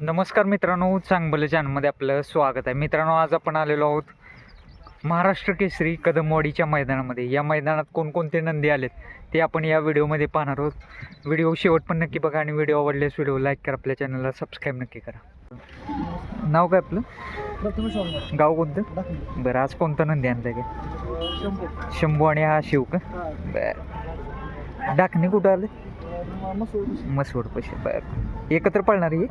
नमस्कार मित्रांनो चांगलं चॅनलमध्ये आपलं स्वागत आहे. मित्रांनो आज आपण आलेलो आहोत महाराष्ट्र केसरी कदमवाडीच्या मैदानामध्ये. या मैदानात कोणकोणते नंदी आलेत ते आपण या व्हिडिओमध्ये पाहणार आहोत. व्हिडिओ शेवट पण नक्की बघा आणि व्हिडिओ आवडल्यास व्हिडिओ लाईक करा आपल्या चॅनलला सबस्क्राईब नक्की करा. नाव काय आपलं? गाव कोणतं? बरं आज कोणता नंदी आणलं काय? शंभू. शंभू आणि हा शिव का? बरं. डाकणी कुठं आले? मसवड. पैसे बरं. एकत्र पळणार आहे हे?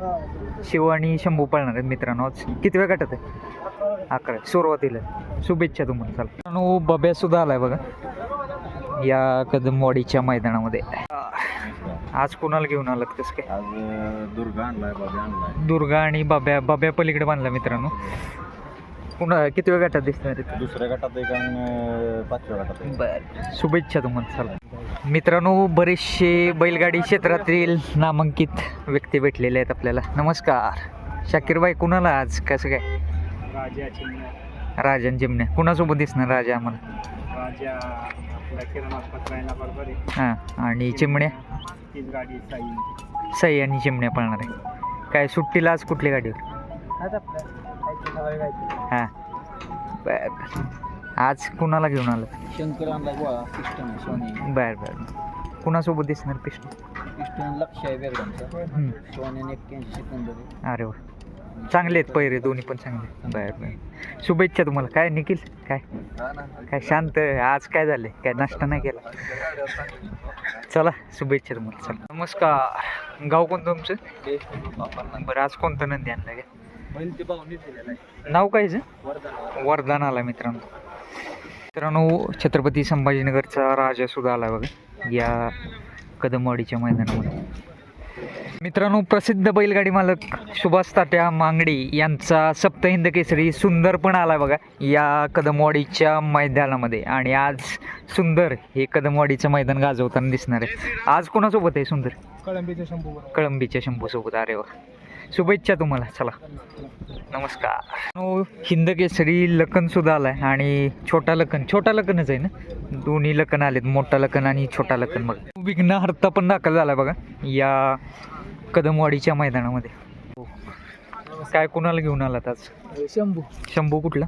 शिव आणि शंभू पळणार आहेत मित्रांनो. आज किती वेळ गटात आहे? अकरा. सुरुवातीला. शुभेच्छा तुम्हाला. चला. मित्रांनो बब्या सुद्धा आलाय बघा. या कदमवाडीच्या मैदानामध्ये. आज कोणाला घेऊन आलात? कसं काय? आज दुर्गा आणलाय दुर्गा आणि बाब्या बाब्या पलीकडे बांधला मित्रांनो. पुन्हा किती वेळ गटात दिसणार आहेत? दुसऱ्या गटात एक आणि पाचव्या गटात बर. शुभेच्छा तुम्हाला. चला. मित्रांनो बरेचसे बैलगाडी क्षेत्रातील नामांकित व्यक्ती भेटलेले आहेत आपल्याला. नमस्कार. शाकीरबाई कुणाला आज? कसं काय? राजा चिन्ह राजन जिमने कुणासोबत दिसणार राजा आम्हाला? राजा आपल्या किरण आस्पत्रायला बरोबर आहे. हां आणि चिमण्या? तीच गाडी साई. सई आणि चिमण्या पळणार आहे. काय सुट्टीला आज कुठली गाडीवर हां. बर. आज कुणाला घेऊन आलं? शंकर आणलाय गोळा पिस्टन सोने. बर बर. कुणासोबत दिसणार पिष्ट पिस्टन लक्ष आहे वेगळ्यांचा सोन्याने एक्क्याऐंशी सिकंदर. अरे वा. चांगले आहेत पैरे दोन्ही पण चांगले. बर बर. शुभेच्छा तुम्हाला. काय निखिल? काय? काय शांत? आज काय झाले काय नाश्ता नाही केला? चला शुभेच्छा तुम्हाला. चला. नमस्कार. गाव कोणतं तुमचं? बरं आज कोणतं नंदी आणलं काय बैल ते पाहुणे दिलेला आहे नाव काय हिचं? वरदान वरदान आला मित्रांनो. मित्रांनो छत्रपती संभाजीनगरचा राजा सुद्धा आला बघा या कदमवाडीच्या मैदानामध्ये. मित्रांनो प्रसिद्ध बैलगाडी मालक सुभाष तात्या मांगडी यांचा सप्तहिंद केसरी सुंदर पण आला बघा या कदमवाडीच्या मैदानामध्ये. आणि आज सुंदर हे कदमवाडीचं मैदान गाजवताना दिसणार आहे. आज कोणासोबत आहे सुंदर? कळंबीचे शंभू कळंबीच्या शंभूसोबत. अरे वा. शुभेच्छा तुम्हाला. चला. नमस्कार. नो, हिंद केसरी लखन सुद्धा आलाय आणि छोटा लखन. छोटा लखनच आहे ना? दोन्ही लखन आलेत मोठा लखन आणि छोटा लखन बघा. विघ्नहर्ता पण दाखल झालाय बघा या कदमवाडीच्या मैदानामध्ये. काय कुणाला घेऊन आलात आज? शंभू. शंभू कुठला?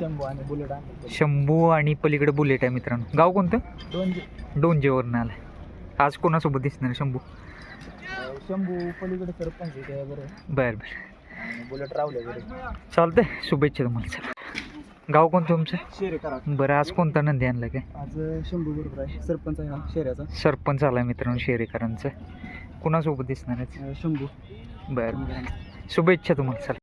शंभू आणि बुलेट शंभू आणि पलीकडे बुलेट आहे मित्रांनो. गाव कोणतं? दोन डोंजेवरनं आलाय. आज कोणासोबत दिसणार शंभू? शंभू पलीकडे सरपंच आहे बरं बरं. आणि बुलेट रावले बरोबर चालतंय शुभेच्छा तुम्हाला चला गाव कोणतं तुमचं? शेरे करा बरं आज कोणता नंदी आणला काय? आज शंभू बरोबर आहे. सरपंच आहे हा शेऱ्याचा. सरपंच आला मित्रांनो शेरेकरांचं. कुणासोबत दिसणार आहे शंभू. बरं. शुभेच्छा तुम्हाला चला.